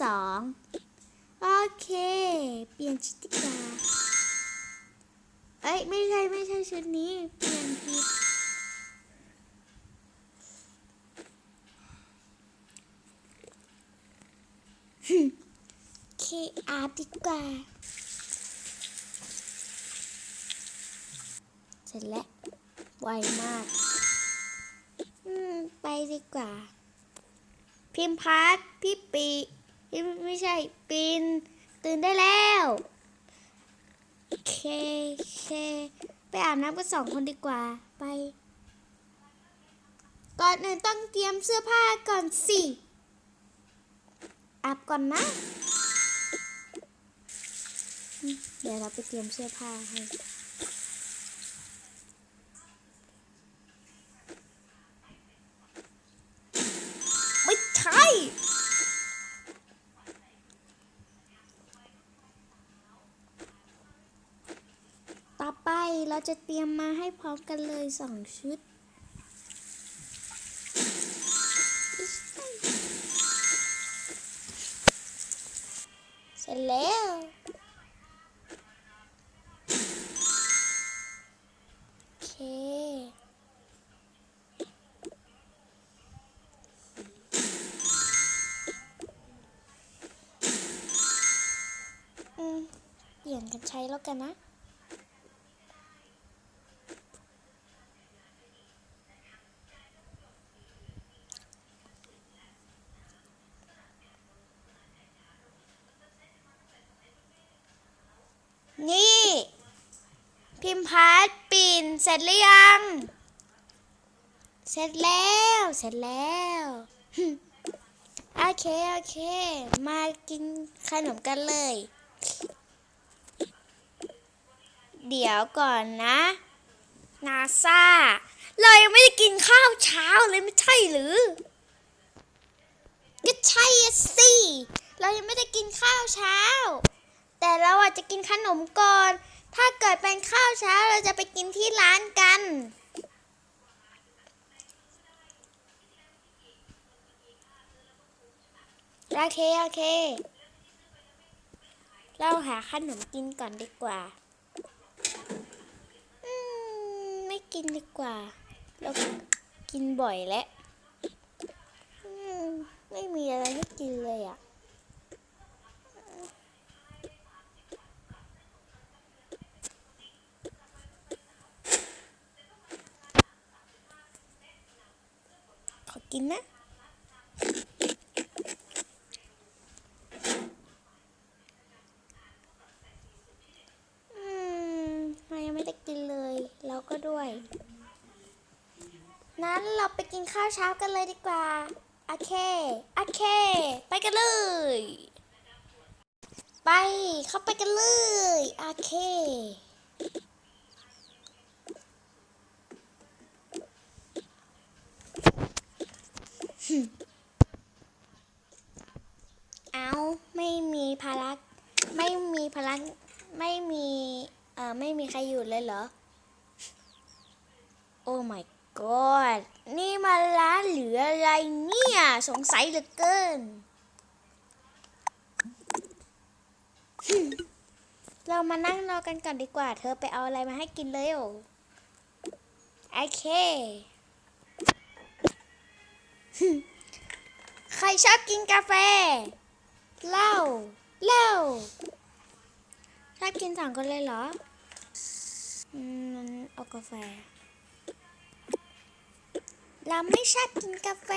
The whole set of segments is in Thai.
สองโอเค เปลี่ยนชุดดีกว่าเอ้ย ไม่ใช่ ไม่ใช่ชุดนี้ เปลี่ยนผิดเคอาร์ดีกว่า เสร็จแล้ว ไวมาก อืม ไปดีกว่า พิมพ์พัดพี่ปี ไม่ใช่ปีนตื่นได้แล้วเคเค ไปอาบน้ำกันสองคนดีกว่าไป ก่อนอื่นต้องเตรียมเสื้อผ้าก่อนสิอาบก่อนนะ เดี๋ยวเราไปเตรียมเสื้อผ้าให้ เราจะเตรียมมาให้พร้อมกันเลยสองชุดเสร็จแล้วโอเคอืมเปลี่ยนกันใช้แล้วกันนะ มพ์พัดปิ่นเสร็จหรือยัง เสร็จแล้ว เสร็จแล้วโอเคโอเค มากินขนมกันเลย เดี๋ยวก่อนนะนาซาเรายังไม่ได้กินข้าวเช้าเลยไม่ใช่หรือ ก็ใช่สิ เรายังไม่ได้กินข้าวเช้า แต่เราอาจจะกินขนมก่อน ถ้าเกิดเป็นข เช้าเราจะไปกินที่ร้านกัน โอเค โอเค เราหาขนมกินก่อนดีกว่าอืมไม่กินดีกว่า เรากินบ่อยแล้วอืม ไม่มีอะไรให้กินเลยอะ ขอ กินนะอืมเรายังไม่ได้กินเลย เราก็ด้วย นั้นเราไปกินข้าวเช้ากันเลยดีกว่า โอเค โอเค ไปกันเลย ไป เข้าไปกันเลย โอเค เอาไม่มีภาระไม่มีพลังไม่มีเอ่อไม่มีใครอยู่เลยเหรอ โอ้ my god นี่มาร้านหรืออะไรเนี่ย สงสัยเหลือเกิน เรามานั่งรอกันก่อนดีกว่า เธอไปเอาอะไรมาให้กินเลยโอโอเค ใครชอบกินกาแฟเหล้าเหล้าชอบกินสองคนเลยเหรออืมงั้นเอากาแฟ เราไม่ชอบกินกาแฟ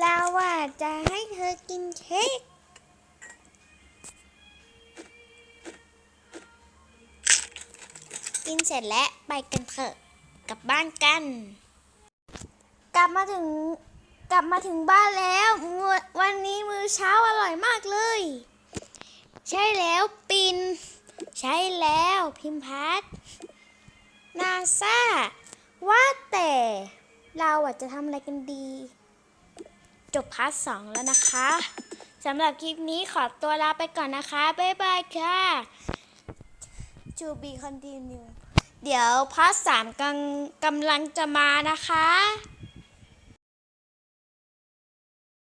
เราว่าจะให้เธอกินเค้กกินเสร็จแล้วไปกันเถอะกลับบ้านกัน กลับมาถึงกลับมาถึงบ้านแล้วมื้อวันนี้มื้อเช้าอร่อยมากเลย ใช่แล้วปิน ใช่แล้วพิมพัทนาซาว่าแต่เราอะจะทำอะไรกันดี จบพาร์ทสองแล้วนะคะสำหรับคลิปนี้ขอตัวลาไปก่อนนะคะ บ๊ายบายค่ะ To be continue เดี๋ยวพาร์ทสามกำกำลังจะมานะคะ